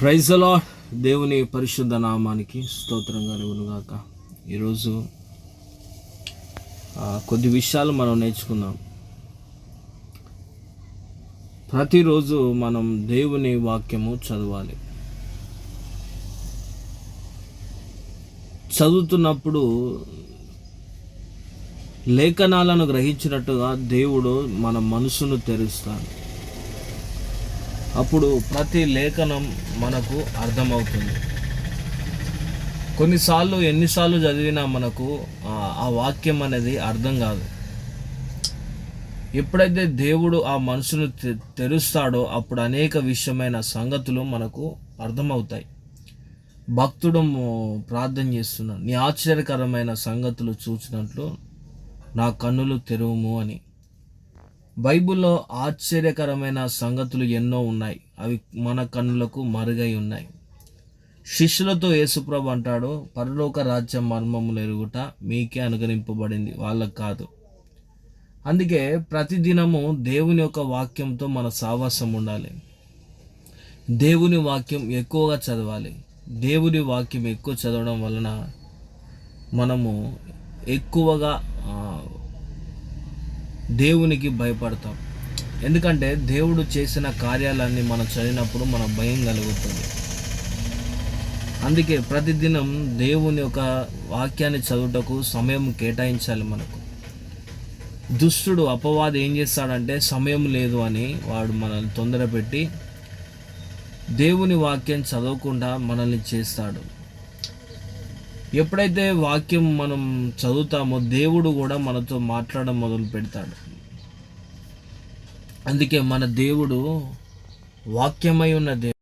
ప్రైజలో దేవుని పరిశుద్ధ నామానికి స్తోత్రంగా కలుగునుగాక. ఈరోజు కొద్ది విషయాలు మనం నేర్చుకుందాం. ప్రతిరోజు మనం దేవుని వాక్యము చదవాలి. చదువుతున్నప్పుడు లేఖనాలను గ్రహించినట్టుగా దేవుడు మన మనసును తెరుస్తాడు. అప్పుడు ప్రతి లేఖనం మనకు అర్థమవుతుంది. కొన్నిసార్లు ఎన్నిసార్లు చదివినా మనకు ఆ- వాక్యం అనేది అర్థం కాదు. ఎప్పుడైతే దేవుడు ఆ మనసును తె- తెరుస్తాడో అప్పుడు అనేక విషయమైన సంగతులు మనకు అర్థమవుతాయి. భక్తుడు ప్రార్థన చేస్తున్నాడు నీ ఆశ్చర్యకరమైన సంగతులు చూసినట్లు నా కన్నులు తెరువుము అని. బైబిల్లో ఆశ్చర్యకరమైన సంగతులు ఎన్నో ఉన్నాయి. అవి మన కన్నులకు మరుగై ఉన్నాయి. శిష్యులతో యేసుప్రభు అంటాడు పరలోక రాజ్య మర్మములు ఎరుగుట మీకే అనుగ్రహింపబడింది వాళ్ళకు కాదు. అందుకే ప్రతిదినము దేవుని యొక్క వాక్యంతో మన సావాసం ఉండాలి. దేవుని వాక్యం ఎక్కువగా చదవాలి. దేవుని వాక్యం ఎక్కువ చదవడం వలన మనము ఎక్కువగా దేవునికి భయపడతాం. ఎందుకంటే దేవుడు చేసిన కార్యాలన్నీ మనం చదివినప్పుడు మన భయం కలుగుతుంది. అందుకే ప్రతిదినం దేవుని యొక్క వాక్యాన్ని చదువుటకు సమయం కేటాయించాలి మనకు. దుష్టుడు అపవాది ఏం చేస్తాడంటే సమయం లేదు అని వాడు మనల్ని తొందరపెట్టి దేవుని వాక్యం చదవకుండా మనల్ని చేస్తాడు. ఎప్పుడైతే వాక్యం మనం చదువుతామో దేవుడు కూడా మనతో మాట్లాడడం మొదలు పెడతాడు. అందుకే మన దేవుడు వాక్యమై ఉన్న దేవుడు